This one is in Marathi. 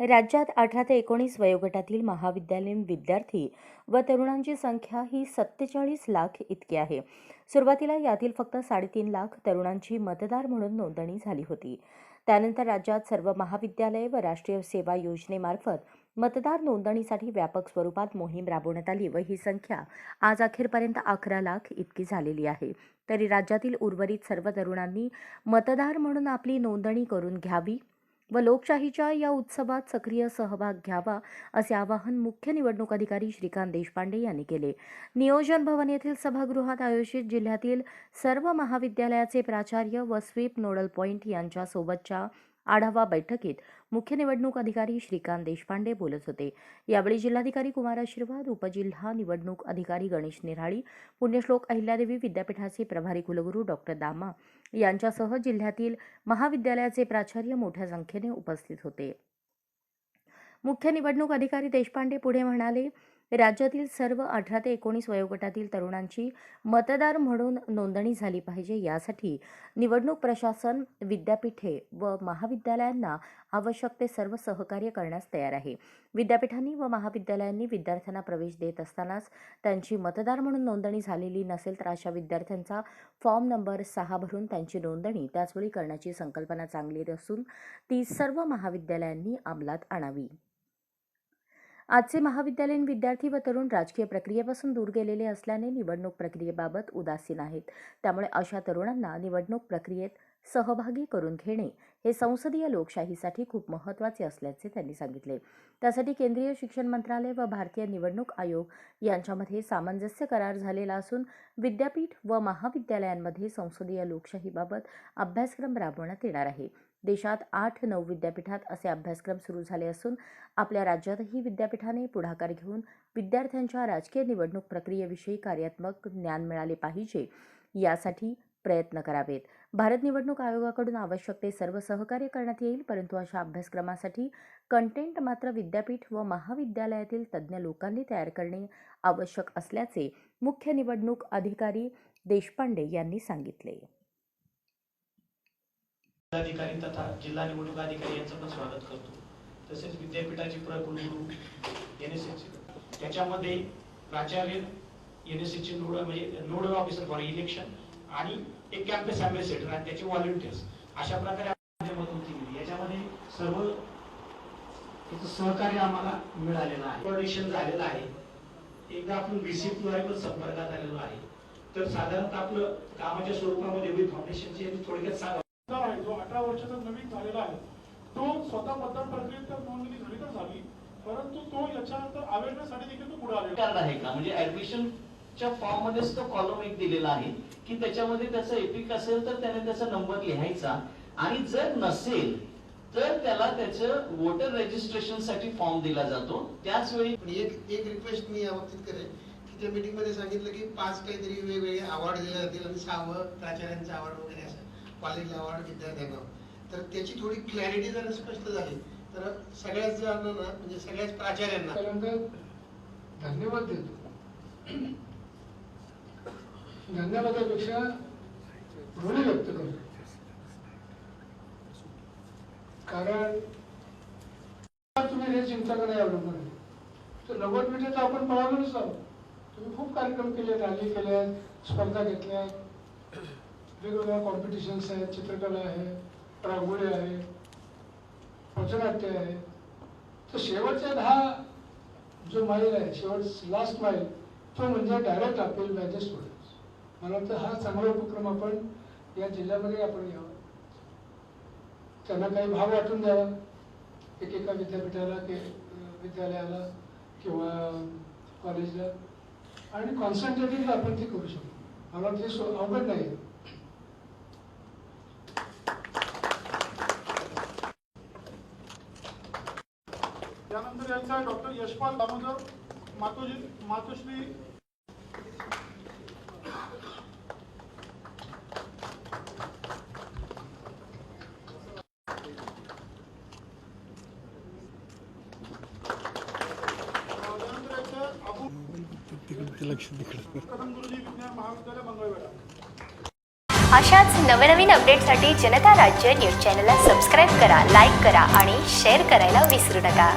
राज्यात अठरा ते एकोणीस वयोगटातील महाविद्यालयीन विद्यार्थी व तरुणांची संख्या ही सत्तेचाळीस लाख इतकी आहे. सुरुवातीला यातील फक्त साडेतीन लाख तरुणांची मतदार म्हणून नोंदणी झाली होती. त्यानंतर राज्यात सर्व महाविद्यालये व राष्ट्रीय सेवा योजनेमार्फत मतदार नोंदणीसाठी व्यापक स्वरूपात मोहीम राबवण्यात आली व ही संख्या आज अखेरपर्यंत अकरा लाख इतकी झालेली आहे. तरी राज्यातील उर्वरित सर्व तरुणांनी मतदार म्हणून आपली नोंदणी करून घ्यावी? व लोकशाहीच्या या उत्सवात सक्रिय सहभाग घ्यावा असे आवाहन मुख्य निवडणूक अधिकारी श्रीकांत देशपांडे यांनी केले. नियोजन भवन येथील सभागृहात आयोजित जिल्ह्यातील सर्व महाविद्यालयाचे प्राचार्य व स्वीप नोडल पॉईंट यांच्यासोबतच्या आढावा बैठकीत मुख्य निवडणूक अधिकारी श्रीकांत देशपांडे बोलत होते. यावेळी जिल्हाधिकारी कुमार आशीर्वाद उपजिल्हा निवडणूक अधिकारी गणेश निराळी पुण्यश्लोक अहिल्यादेवी विद्यापीठाचे प्रभारी कुलगुरू डॉक्टर दामा यांच्यासह जिल्ह्यातील महाविद्यालयाचे प्राचार्य मोठ्या संख्येने उपस्थित होते. मुख्य निवडणूक अधिकारी देशपांडे पुढे म्हणाले राज्यातील सर्व अठरा ते एकोणीस वयोगटातील तरुणांची मतदार म्हणून नोंदणी झाली पाहिजे. यासाठी निवडणूक प्रशासन विद्यापीठे व महाविद्यालयांना आवश्यक ते सर्व सहकार्य करण्यास तयार आहे. विद्यापीठांनी व महाविद्यालयांनी विद्यार्थ्यांना प्रवेश देत असतानाच त्यांची मतदार म्हणून नोंदणी झालेली नसेल तर अशा विद्यार्थ्यांचा फॉर्म नंबर सहा भरून त्यांची नोंदणी त्याचवेळी करण्याची संकल्पना चांगली असून ती सर्व महाविद्यालयांनी अंमलात आणावी. आजचे महाविद्यालयीन विद्यार्थी व तरुण राजकीय प्रक्रियेपासून दूर गेलेले असल्याने निवडणूक प्रक्रियेबाबत उदासीन आहेत त्यामुळे अशा तरुणांना निवडणूक प्रक्रियेत सहभागी करून घेणे हे संसदीय लोकशाहीसाठी खूप महत्त्वाचे असल्याचे त्यांनी सांगितले. त्यासाठी केंद्रीय शिक्षण मंत्रालय व भारतीय निवडणूक आयोग यांच्यामध्ये सामंजस्य करार झालेला असून विद्यापीठ व महाविद्यालयांमध्ये संसदीय लोकशाहीबाबत अभ्यासक्रम राबवण्यात येणार आहे. देशात आठ नऊ विद्यापीठात असे अभ्यासक्रम सुरू झाले असून आपल्या राज्यातही विद्यापीठाने पुढाकार घेऊन विद्यार्थ्यांच्या राजकीय निवडणूक प्रक्रियेविषयी कार्यात्मक ज्ञान मिळाले पाहिजे यासाठी प्रयत्न करावेत. भारत निवडणूक आयोगाकडून आवश्यक ते सर्व सहकार्य करण्यात येईल परंतु अशा अभ्यासक्रमासाठी कंटेंट मात्र विद्यापीठ व महाविद्यालयातील तज्ज्ञ लोकांनी तयार करणे आवश्यक असल्याचे मुख्य निवडणूक अधिकारी देशपांडे यांनी सांगितले. अधिकारी तथा जिल्हा निवडणूक अधिकारी यांचं पण स्वागत करतो. तसेच विद्यापीठाचे प्रकुलगुरू एन एस त्याच्यामध्ये प्राचार्य एन एस एसचे नोडल म्हणजे नोडल ऑफिसर फॉर इलेक्शन आणि एक कॅम्पस अँबॅसेडर आणि त्याचे व्हॉलेंटियर्स अशा प्रकारे माध्यमातून केली याच्यामध्ये सर्व त्याचं सहकार्य आम्हाला मिळालेलं आहे. कोऑर्डिनेशन झालेलं आहे. एकदा आपण द्वारे पण संपर्कात आलेलो आहे. तर साधारणतः आपलं कामाच्या स्वरूपामध्ये विथ फाउंडेशनचे थोडक्यात सांगा. अठरा वर्षाचा नवीन झालेला आहे. तो स्वतः मतदान प्रक्रियेत तर नोंदणी झाली तर झाली परंतु तो याच्यानंतर अवेअरनेससाठी देखील तो पुढे आलेला कार्ड आहे का? म्हणजे ऍडमिशनच्या फॉर्म मध्येच तो कॉलम एक दिलेला आहे की त्याच्यामध्ये त्याचा एपिक असेल तर त्याने त्याचा नंबर लिहायचा. आणि जर नसेल तर त्याला त्याचं वोटर रजिस्ट्रेशनसाठी फॉर्म दिला जातो. त्याच वेळी एक एक रिक्वेस्ट मी याबाबतीत करेन की त्या मीटिंगमध्ये सांगितलं की पाच काहीतरी वेगवेगळे अवॉर्ड दिले जातील आणि सहावं प्राचार्यांचं अवॉर्ड वगैरे असं. कॉलेजला अवॉर्ड विद्यार्थ्यांना तर त्याची थोडी क्लॅरिटी जर स्पष्ट झाली. तर सगळ्याच जणांना म्हणजे सगळ्याच प्राचार्यांना. धन्यवाद देतो. धन्यवादापेक्षा ऋण व्यक्त करतो कारण तुम्ही हे चिंता करा एवढं तर नव्वद मिनिट आपण पळालोच आहोत. तुम्ही खूप कार्यक्रम केले रॅली केल्या स्पर्धा घेतल्या वेगवेगळ्या कॉम्पिटिशन्स आहेत चित्रकला आहे रांगोळी आहे पथनाट्य आहे. तर शेवटच्या दहा जो माईल आहे शेवट लास्ट माईल तो म्हणजे direct appeal by the students मला वाटतं हा चांगला उपक्रम आपण या जिल्ह्यामध्ये आपण घ्यावा. त्यांना काही भाग वाटून द्यावा. एकेका विद्यापीठाला के विद्यालयाला किंवा कॉलेजला आणि कॉन्सन्ट्रेटेडली आपण ते करू शकतो. मला वाटतं हे सो अवघड नाही. त्यानंतर यांचा डॉक्टर यशपाल दामोदर मातोजी मातोश्री अशाच नवनवीन अपडेटसाठी जनता राज्य न्यूज चॅनलला सबस्क्राईब करा लाईक करा आणि शेअर करायला विसरू नका.